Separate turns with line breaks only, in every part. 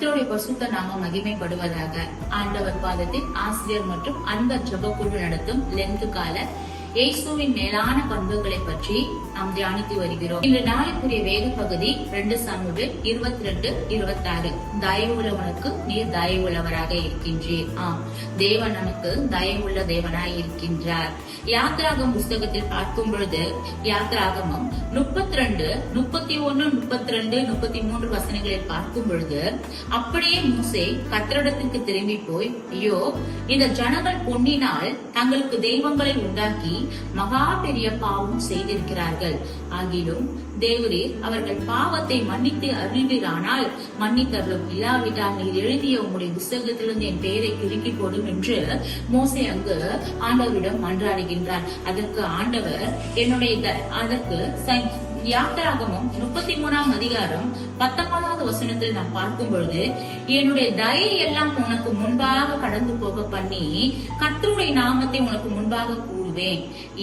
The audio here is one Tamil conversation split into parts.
கத்தருடைய பசுத்த நாம மகிமைப்படுவதாக ஆண்டவர் பாதத்தின் ஆசிரியர் மற்றும் அந்த ஜபக்குழு நடத்தும் லெந்து கால இயேசுவின் மேலான பண்புகளை பற்றி நாம் தியானித்து வருகிறோம். இன்று நாளைக்குரிய வேத பகுதி ரெண்டு சாமுவேல் இருபத்தி ரெண்டு இருபத்தி ஆறு தயவுள்ளவனுக்கு நீர் தயவுள்ளவராக இருக்கின்றீர். ஆம் தேவன் நமக்கு தயவுள்ள தேவனாய் இருக்கின்றார். யாத்ராகம் புஸ்தகத்தில் பார்க்கும் பொழுது யாத்ராகமம் முப்பத்தி ரெண்டு முப்பத்தி ஒன்னு முப்பத்தி ரெண்டு முப்பத்தி மூன்று வசனங்களில் பார்க்கும் பொழுது அப்படியே மூசே கத்திரிடத்திற்கு திரும்பி போய் ஐயோ இந்த ஜனங்கள் பொன்னினால் தங்களுக்கு தெய்வங்களை உண்டாக்கி மகா பெரிய பாவம் செய்திருக்கிறார்கள். ஆகிலும் தேவரே அவர்கள் பாவத்தை மன்னித்து அறிவீரானால் மன்னித்தருளும் இல்லாவிட்டால் நீர் எழுதிய உங்களுடைய புஸ்தகத்திலிருந்து என் பெயரை கிறுக்கி போடும் என்று மோசை அங்கு ஆண்டவரிடம் மன்றாடுகின்றார். அதற்கு ஆண்டவர் என்னுடைய அதற்கு யாத்திராகமும் முப்பத்தி மூணாம் அதிகாரம் பத்தொன்பதாவது வசனத்தில் நாம் பார்க்கும் பொழுது என்னுடைய தயை எல்லாம் உனக்கு முன்பாக கடந்து போக பண்ணி கத்தருடைய நாமத்தை உனக்கு முன்பாக கூறுவேன்.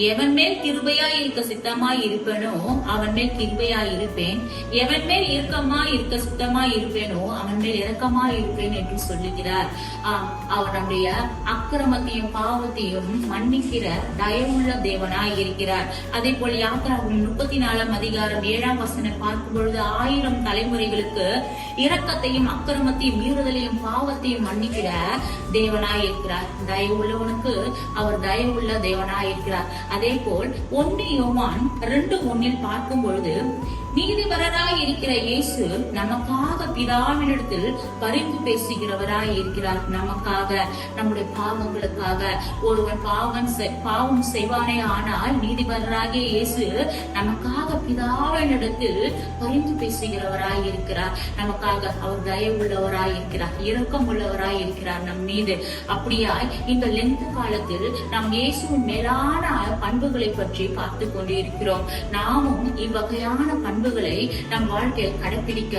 எவன் மேல் கிருபையாய் இருக்க சித்தமாய் இருப்பேனோ அவன் மேல் கிருபையாய் இருப்பேன் எவன் மேல் இறுக்கமாய் இருக்க சித்தமாய் இருப்பேனோ அவன் மேல் இரக்கமாய் இருப்பேன் என்று சொல்லுகிறார். அவனுடைய அக்கிரமத்தையும் பாவத்தையும் மன்னிக்கிற தயவுள்ள தேவனாய் இருக்கிறார் அதே போல யாத்திராவும் முப்பத்தி நாலாம் அதிகாரம் ஏழாம் வசனம் பார்க்கும் பொழுது ஆயிரம் தலைமுறைகளுக்கு இரக்கத்தையும் அக்கிரமத்தையும் மீறுதலையும் பாவத்தையும் மன்னிக்கிற தேவனாய் இருக்கிறார் தயவுள்ளவனுக்கு அவர் தயவுள்ள தேவனாய் இருக்கிறார் அதே போல் ஒன்னு யோவான் ரெண்டு ஒன்னில் பார்க்கும் பொழுது நீதிபரராய் இருக்கிற இயேசு நமக்காக பிதாவினிடத்தில் பரிந்து பேசுகிறவராய் இருக்கிறார் நமக்காக. நம்முடைய பாவங்களுக்காக. ஒருவன் பாவம் பாவம் செய்வானே ஆனால் நீதிபரராகிய இயேசு நமக்காக பிதாவினிடத்தில் பரிந்து பேசுகிறவராய் இருக்கிறார் நமக்காக அவர் தயவுள்ளவராய் இருக்கிறார் இரக்கம் உள்ளவராய் இருக்கிறார் நம் மீது அப்படியாய் இந்த லென்த் காலத்தில் நாம் இயேசுவின் வகையான பண்புகளை பற்றி பார்த்து கொண்டிருக்கிறோம். நாமும் இவ்வகையான பண்புகளை நம் வாழ்க்கையில் கடைபிடிக்க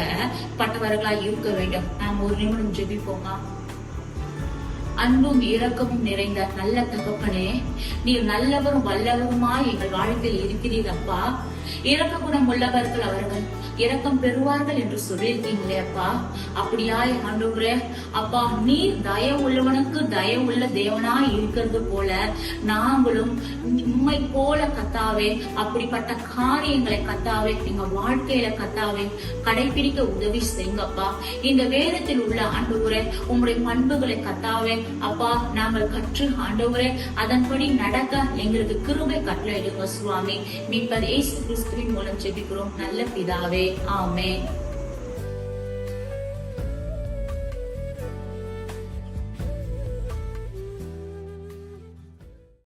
பட்டவர்களாய் இருக்க வேண்டும். நாம் ஒரு நிமிடம் ஜெபிப்போமா? அன்பும் இரக்கமும் நிறைந்த நல்ல தகப்பனே நீர் நல்லவரும் வல்லவருமாய் எங்கள் வாழ்க்கையில் இருக்கிறீர் அப்பா. இரக்க குணம் உள்ளவர்கள் அவர்கள். இரக்கம் பெறுவார்கள் என்று சொல்லியிருக்கீங்களே அப்பா. அப்படியாய் ஆண்டவரே அப்பா நீர் தய உள்ளவனுக்கு தய உள்ள தேவனாய் இருக்கிறது போல நாங்களும் உண்மை போல கத்தாவே அப்படிப்பட்ட காரியங்களை கத்தாவே எங்க வாழ்க்கையில கத்தாவே கடைபிடிக்க உதவி செய்யுங்கப்பா. இந்த வேதத்தில் உள்ள ஆண்டவரே உங்களுடைய பண்புகளை கத்தாவே. அப்பா நாங்கள் கற்று ஆண்டவரே அதன்படி நடக்க எங்களுக்கு கிருபை கட்டளையிடுங்க சுவாமி. மீட்பர் இயேசு கிறிஸ்துவின் மூலம் ஜெபிக்கிறோம். நல்ல பிதாவே. Amen.